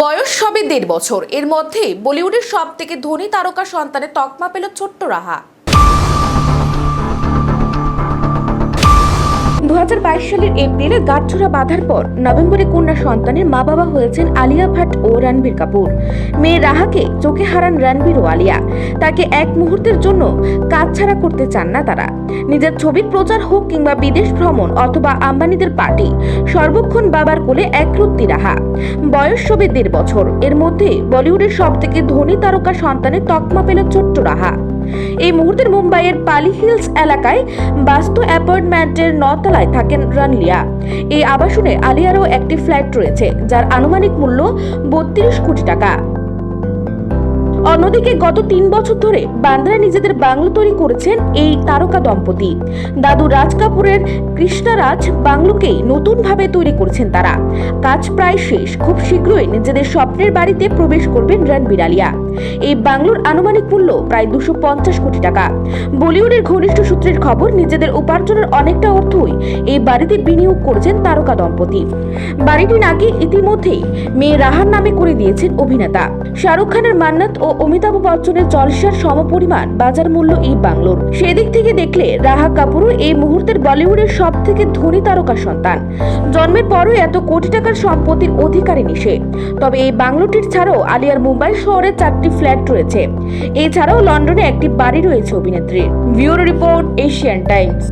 বয়স সবে দেড় বছর। এর মধ্যে বলিউডের সব থেকে ধনী তারকা সন্তানের তকমা পেল ছোট্ট রাহা। দুহাজার বাইশ সালের এপ্রিলে গাঁটছড়া বাঁধার পর নভেম্বরে কন্যা সন্তানের মা বাবা হয়েছেন আলিয়া ভাট ও রণবীর কাপুর। মেয়ে রাহাকে চোখে হারান রণবীর ও আলিয়া। তাকে এক মুহূর্তের জন্য কাজ ছাড়া করতে চান না তারা। নিজের ছবির প্রচার হোক কিংবা বিদেশ ভ্রমণ অথবা আম্বানিদের পার্টি, সর্বক্ষণ বাবার কোলে একরত্তি রাহা। বয়স সবে দেড় বছর। এর মধ্যে বলিউডের সব থেকে ধনী তারকা সন্তানের তকমা পেল ছোট্ট রাহা। এই মুহূর্তের মুম্বাইয়ের পালি হিলস এলাকায় বাস্তু অ্যাপার্টমেন্টের নতলায় থাকেন রানলিয়া এই আবাসনে আলিয়ারও একটি ফ্ল্যাট রয়েছে, যার আনুমানিক মূল্য বত্রিশ কোটি টাকা। অন্যদিকে গত তিন বছর ধরে বান্দ্রায় নিজেদের বাংলো তৈরি করেছেন এই তারকা দম্পতি। দাদু রাজ কাপুরের কৃষ্ণারাজ বাংলোকেই নতুনভাবে তৈরি করেছেন তারা। কাজ প্রায় শেষ, খুব শীঘ্রই নিজেদের স্বপ্নের বাড়িতে প্রবেশ করবেন রণবীর আলিয়া। এই বাংলোর আনুমানিক মূল্য প্রায় দুশো পঞ্চাশ কোটি টাকা। বলিউডের ঘনিষ্ঠ সূত্রের খবর, নিজেদের উপার্জনের অনেকটা অর্থই এই বাড়িতে বিনিয়োগ করেছেন তারকা দম্পতি। বাড়িটি নাকি ইতিমধ্যেই মেয়ে রাহার নামে করে দিয়েছেন অভিনেতা। শাহরুখ খানের মান্নাত ও অমিতাভ বচ্চনের জলসার সমপরিমাণ বাজার মূল্য এই বাংলোর। সেদিক থেকে দেখলে রাহা কাপুরও এই মুহূর্তের বলিউডের সব থেকে ধনী তারকা সন্তান। জন্মের পরও এত কোটি টাকার সম্পত্তির অধিকারী সে তবে এই বাংলোটির ছাড়াও আলিয়ার মুম্বাই শহরে চারটি ফ্ল্যাট রয়েছে। এছাড়াও লন্ডনে একটি বাড়ি রয়েছে অভিনেত্রীর। Bureau report Asian Times.